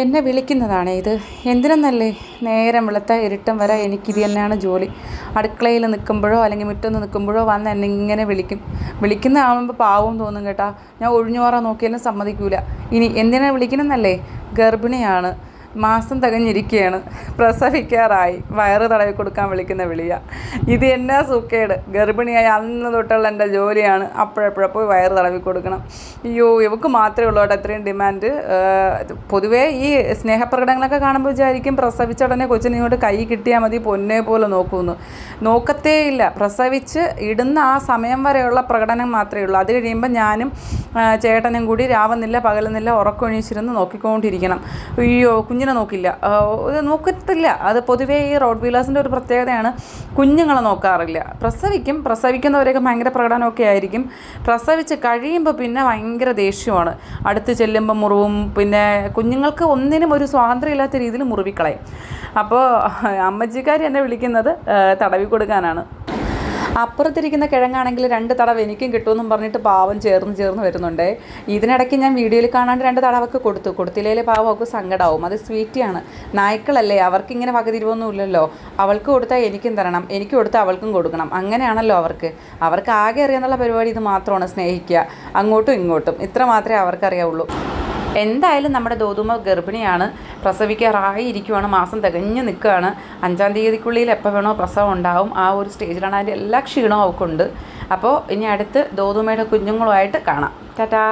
എന്നെ വിളിക്കുന്നതാണ് ഇത്. എന്തിനെന്നല്ലേ നേരം വെളുത്ത ഇരുട്ടം വരെ എനിക്കിത് തന്നെയാണ് ജോലി. അടുക്കളയിൽ നിൽക്കുമ്പോഴോ അല്ലെങ്കിൽ മുറ്റത്ത് നിൽക്കുമ്പോഴോ വന്ന് എന്നെ ഇങ്ങനെ വിളിക്കും. വിളിക്കുന്ന ആവുമ്പോൾ പാവം തോന്നും കേട്ടാ. ഞാൻ ഒഴിഞ്ഞു മാറാൻ നോക്കിയാലും സമ്മതിക്കൂല. ഇനി എന്തിനാണ് വിളിക്കണമെന്നല്ലേ? ഗർഭിണിയാണ്. മാസം തികഞ്ഞിരിക്കുകയാണ് പ്രസവിക്കാറായി. വയറ് തടവി കൊടുക്കാൻ വിളിക്കുന്ന വിളിയ. ഇത് എന്നാ സൂക്കേട്? ഗർഭിണിയായി അന്ന് തൊട്ടുള്ള എന്റെ ജോലിയാണ്. അപ്പോഴപ്പോഴെ പോയി വയറ് തടവി കൊടുക്കണം. അയ്യോ ഇവക്ക് മാത്രമേ ഉള്ളൂ കേട്ടോ ഇത്രയും ഡിമാൻഡ്. പൊതുവേ ഈ സ്നേഹപ്രകടനങ്ങളൊക്കെ കാണുമ്പോൾ വിചാരിക്കും പ്രസവിച്ച ഉടനെ കൊച്ചിനെ ഇങ്ങോട്ട് കൈ കിട്ടിയാൽ മതി പൊന്നേ പോലെ നോക്കുമെന്ന് നോക്കത്തേ ഇല്ല. പ്രസവിച്ച് ഇടുന്ന ആ സമയം വരെയുള്ള പ്രകടനം മാത്രമേ ഉള്ളൂ. അത് കഴിയുമ്പോൾ ഞാനും ചേട്ടനും കൂടി രാവുന്നില്ല പകലുന്നില്ല ഉറക്കൊഴിച്ചിരുന്ന് നോക്കിക്കൊണ്ടിരിക്കണം. അയ്യോ കുഞ്ഞിനെ നോക്കില്ല. നോക്കത്തില്ല. അത് പൊതുവേ ഈ റോഡ് വീലേഴ്സിന്റെ ഒരു പ്രത്യേകതയാണ്. കുഞ്ഞുങ്ങളെ നോക്കാറില്ല. പ്രസവിക്കും. പ്രസവിക്കുന്നവരൊക്കെ ഭയങ്കര പ്രകടനമൊക്കെ ആയിരിക്കും. പ്രസവിച്ച് കഴിയുമ്പോൾ പിന്നെ ഭയങ്കര ദേഷ്യമാണ്. അടുത്ത് ചെല്ലുമ്പോൾ മുറിവും പിന്നെ കുഞ്ഞുങ്ങൾക്ക് ഒന്നിനും ഒരു സ്വാതന്ത്ര്യം ഇല്ലാത്ത രീതിയിൽ മുറിവിക്കളയും. അപ്പോൾ അമ്മച്ചിക്കാർ എന്നെ വിളിക്കുന്നത് തടവി കൊടുക്കാനാണ്. അപ്പുറത്തിരിക്കുന്ന കിഴങ്ങാണെങ്കിൽ രണ്ട് തടവ് എനിക്കും കിട്ടുമെന്നും പറഞ്ഞിട്ട് പാവം ചേർന്ന് ചേർന്ന് വരുന്നുണ്ട്. ഇതിനിടയ്ക്ക് ഞാൻ വീഡിയോയിൽ കാണാണ്ട് രണ്ട് തടവൊക്കെ കൊടുത്തു. കൊടുത്തില്ലേ പാവം അവൾക്ക് സങ്കടമാവും അത് സ്വീറ്റിയാണ് നായ്ക്കളല്ലേ അവർക്ക് ഇങ്ങനെ വകതിരിവൊന്നും ഇല്ലല്ലോ. അവൾക്ക് കൊടുത്താൽ എനിക്കും തരണം. എനിക്ക് കൊടുത്താൽ അവൾക്കും കൊടുക്കണം. അങ്ങനെയാണല്ലോ അവർക്ക്. അവർക്ക് ആകെ അറിയാന്നുള്ള പരിപാടി ഇത് മാത്രമാണ് സ്നേഹിക്കുക. അങ്ങോട്ടും ഇങ്ങോട്ടും. ഇത്ര മാത്രമേ അവർക്കറിയാവുള്ളൂ. എന്തായാലും നമ്മുടെ ദോതുമ ഗർഭിണിയാണ്. പ്രസവിക്കാറായിരിക്കുവാണ്. മാസം തികഞ്ഞ് നിൽക്കുകയാണ്. അഞ്ചാം തീയതിക്കുള്ളിൽ എപ്പോൾ വേണോ പ്രസവം ഉണ്ടാവും. ആ ഒരു സ്റ്റേജിലാണ് അതിന്റെ എല്ലാ ക്ഷീണവും അവൾക്കുണ്ട് അപ്പോൾ ഇനി അടുത്ത് ദോതുമയുടെ കുഞ്ഞുങ്ങളുമായിട്ട് കാണാം. ടാറ്റാ.